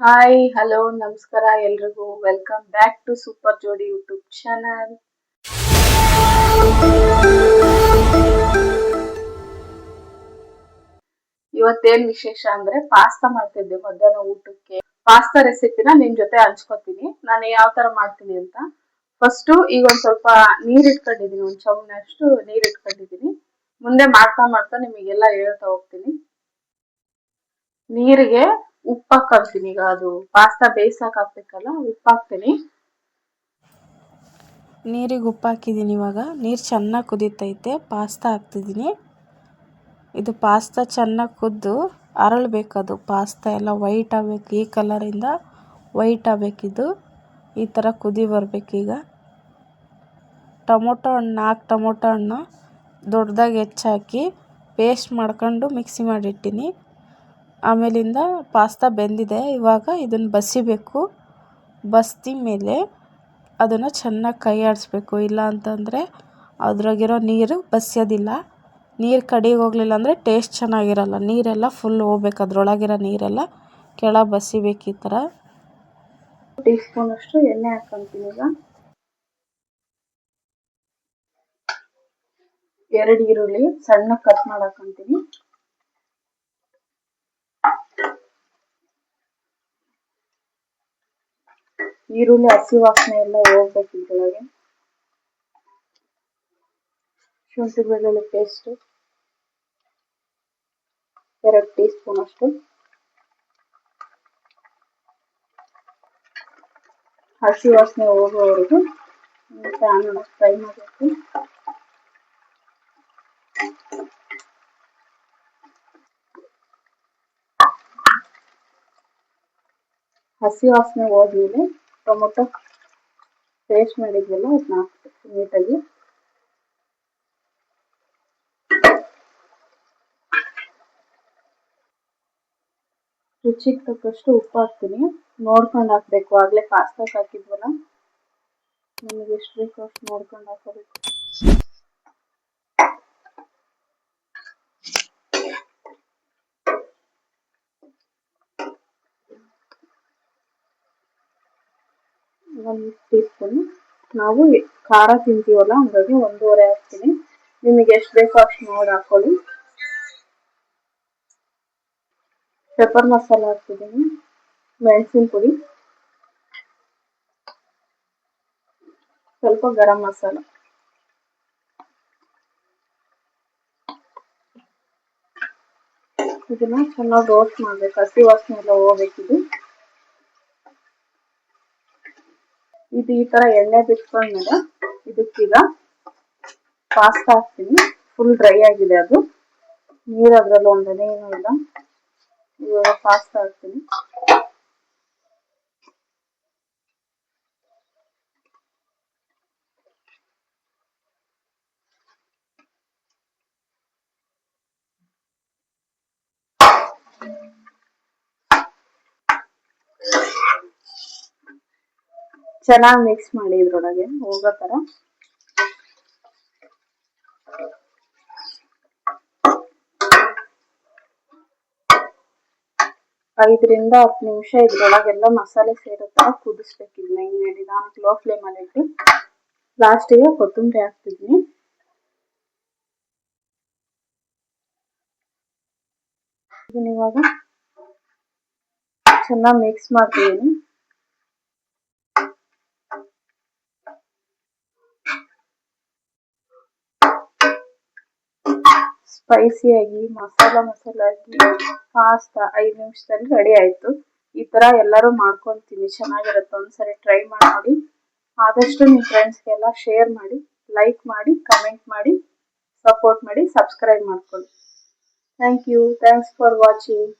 Hi hello ನಮಸ್ಕಾರ ಎಲ್ರಿಗೂ. Welcome back to super Jodi YouTube channel ಇವತ್ತೇನ್ ವಿಶೇಷ ಅಂದ್ರೆ ಪಾಸ್ತಾ ಮಾಡ್ತಿದ್ದೆ ಮಧ್ಯಾಹ್ನ ಊಟಕ್ಕೆ. ಪಾಸ್ತಾ ರೆಸಿಪಿನ ನಿಮ್ ಜೊತೆ ಹಂಚ್ಕೊತೀನಿ. ನಾನು ಯಾವ ತರ ಮಾಡ್ತೀನಿ ಅಂತ. ಫಸ್ಟ್ ಈಗ ಒಂದ್ ಸ್ವಲ್ಪ ನೀರ್ ಇಟ್ಕೊಂಡಿದೀನಿ, ಒಂದ್ ಚೌನಷ್ಟು ನೀರ್ ಇಟ್ಕೊಂಡಿದೀನಿ. ಮುಂದೆ ಮಾಡ್ತಾ ಮಾಡ್ತಾ ನಿಮಗೆಲ್ಲ ಹೇಳ್ತಾ ಹೋಗ್ತೀನಿ. ನೀರಿಗೆ ಉಪ್ಪು ಹಾಕ್ತೀನಿ ಈಗ ಅದು. ಪಾಸ್ತಾ ಬೇಯಿಸಕ್ ಹಾಕ್ಬೇಕಲ್ಲ ಉಪ್ಪು ಹಾಕ್ತೀನಿ ನೀರಿಗೆ ಉಪ್ಪು ಹಾಕಿದ್ದೀನಿ ಇವಾಗ. ನೀರು ಚೆನ್ನಾಗಿ ಕುದೀತೈತೆ ಪಾಸ್ತಾ ಹಾಕ್ತಿದ್ದೀನಿ. ಇದು ಪಾಸ್ತಾ ಚೆನ್ನಾಗಿ ಕುದ್ದು ಅರಳಬೇಕದು ಪಾಸ್ತಾ ಎಲ್ಲ ವೈಟ್ ಆಗಬೇಕು, ಈ ಕಲರಿಂದ ವೈಟ್ ಆಗಬೇಕಿದು ಈ ಥರ ಕುದಿ ಬರಬೇಕೀಗ ಟೊಮೊಟೊ ಹಣ್ಣು ನಾಲ್ಕು ಟೊಮೊಟೊ ಹಣ್ಣು ದೊಡ್ಡದಾಗಿ ಹೆಚ್ಚಾಕಿ ಪೇಸ್ಟ್ ಮಾಡ್ಕೊಂಡು ಮಿಕ್ಸಿ ಮಾಡಿಟ್ಟಿನಿ. ಆಮೇಲಿಂದ ಪಾಸ್ತಾ ಬೆಂದಿದೆ. ಇವಾಗ ಇದನ್ನು ಬಸಿಬೇಕು. ಬಸ್ದಿ ಮೇಲೆ ಅದನ್ನು ಚೆನ್ನಾಗಿ ಕೈ ಆಡಿಸ್ಬೇಕು. ಇಲ್ಲ ಅಂತಂದರೆ ಅದ್ರಾಗಿರೋ ನೀರು ಬಸಿಯೋದಿಲ್ಲ. ನೀರು ಕಡಿಗೆ ಹೋಗಲಿಲ್ಲ ಅಂದರೆ ಟೇಸ್ಟ್ ಚೆನ್ನಾಗಿರಲ್ಲ. ನೀರೆಲ್ಲ ಫುಲ್ ಹೋಗ್ಬೇಕು. ಅದರೊಳಗಿರೋ ನೀರೆಲ್ಲ ಕೆಳಗೆ ಬಸಿಬೇಕು ಈ ಥರ ಟೀ ಸ್ಪೂನ್ ಅಷ್ಟು ಎಣ್ಣೆ ಹಾಕೊಂತೀನಿ ಈಗ. ಎರಡು ಈರುಳ್ಳಿ ಸಣ್ಣ ಕಟ್ ಮಾಡಾಕೊಂತೀನಿ ಈರುಳ್ಳಿ, ಹಸಿ ವಾಸನೆ ಎಲ್ಲ ಹೋಗ್ಬೇಕು ಇದ್ರೊಳಗೆ. ಶುಂಠಿ, ಬೆಳ್ಳುಳ್ಳಿ ಪೇಸ್ಟ್ ಎರಡು ಟೀ ಸ್ಪೂನ್ ಅಷ್ಟು. ಹಸಿ ವಾಸನೆ ಹೋಗೋವರೆಗೂ ಫ್ಯಾನ್ ಫ್ರೈ ಮಾಡಬೇಕು. ಹಸಿ ವಾಸನೆ ಹೋದ್ಮೇಲೆ ಟೊಮೊಟೊ ಪೇಸ್ಟ್ ಮಾಡಿದ್ವಲ್ಲ ಅದನ್ನ ಹಾಕ್ಬೇಕು ನೀಟಾಗಿ. ರುಚಿಗೆ ತಕ್ಕಷ್ಟು ಉಪ್ಪು ಹಾಕ್ತೀನಿ. ನೋಡ್ಕೊಂಡು ಹಾಕ್ಬೇಕು. ಆಗಲೇ ಪಾಸ್ತಾಕ್ ಹಾಕಿದ್ವಲ್ಲ. ನಮಗೆ ಎಷ್ಟು ಬೇಕೋ ಅಷ್ಟು ನೋಡ್ಕೊಂಡು ಹಾಕೋಬೇಕು. ಒಂದು ಟೀ ಸ್ಪೂನ್ ನಾವು ಖಾರ ತಿಂತೀವಲ್ಲ ಹಂಗಾಗಿ ಒಂದೂವರೆ ಹಾಕ್ತೀನಿ. ನಿಮಗೆ ಎಷ್ಟು ಬೇಕೋ ಅಷ್ಟು ನೋಡಿ ಹಾಕೊಳ್ಳಿ. ಪೆಪ್ಪರ್ ಮಸಾಲ ಹಾಕ್ತಿದ್ದೀನಿ. ಮೆಣಸಿನ ಪುಡಿ. ಸ್ವಲ್ಪ ಗರಂ ಮಸಾಲ. ಇದನ್ನ ಚೆನ್ನಾಗಿ ರೋಸ್ಟ್ ಮಾಡ್ಬೇಕು. ಹಸಿ ವಾಸನೆ ಎಲ್ಲ ಹೋಗ್ಬೇಕಿದು. ಇದು ಈ ತರ ಎಣ್ಣೆ ಬಿಟ್ಕೊಂಡ್ಮೇಲೆ ಇದಕ್ಕೀಗ ಪಾಸ್ತಾ ಹಾಕ್ತೀನಿ. ಫುಲ್ ಡ್ರೈ ಆಗಿದೆ ಅದು. ನೀರು ಅದ್ರಲ್ಲಿ ಒಂದನೇ ಏನೂ ಇಲ್ಲ. ಇವಾಗ ಪಾಸ್ತಾ ಹಾಕ್ತೀನಿ. ಚೆನ್ನಾಗಿ ಮಿಕ್ಸ್ ಮಾಡಿ ಇದ್ರೊಳಗೆ ಹೋಗೋ ಥರ ಐದರಿಂದ ಹತ್ತು ನಿಮಿಷ ಇದ್ರೊಳಗೆಲ್ಲ ಮಸಾಲೆ ಸೇರೋ ಥರ ಕುದಿಸ್ಬೇಕು ಇದನ್ನ. ಹಿಂಗೆ ನಾನು ಲೋ ಫ್ಲೇಮಲ್ಲಿ ಇಟ್ಟು ಲಾಸ್ಟಿಗೆ ಕೊತ್ತಂಬರಿ ಹಾಕ್ತಿದ್ವಿ ಇವಾಗ ಚೆನ್ನಾಗಿ ಮಿಕ್ಸ್ ಮಾಡ್ತಿದ್ದೀನಿ ಸ್ಪೈಸಿಯಾಗಿ ಮಸಾಲ ಮಸಾಲಾ ಆಗಿ ಪಾಸ್ತಾ ಐದು ನಿಮಿಷದಲ್ಲಿ ರೆಡಿ ಆಯಿತು. ಈ ಥರ ಎಲ್ಲರೂ ಮಾಡ್ಕೊತೀನಿ, ಚೆನ್ನಾಗಿರುತ್ತೆ. ಒಂದ್ಸರಿ ಟ್ರೈ ಮಾಡಿ ನೋಡಿ. ಆದಷ್ಟು ನಿಮ್ಮ ಫ್ರೆಂಡ್ಸ್ಗೆಲ್ಲ ಶೇರ್ ಮಾಡಿ ಲೈಕ್ ಮಾಡಿ ಕಮೆಂಟ್ ಮಾಡಿ ಸಪೋರ್ಟ್ ಮಾಡಿ ಸಬ್ಸ್ಕ್ರೈಬ್ ಮಾಡ್ಕೊಳ್ಳಿ. Thank you thanks for watching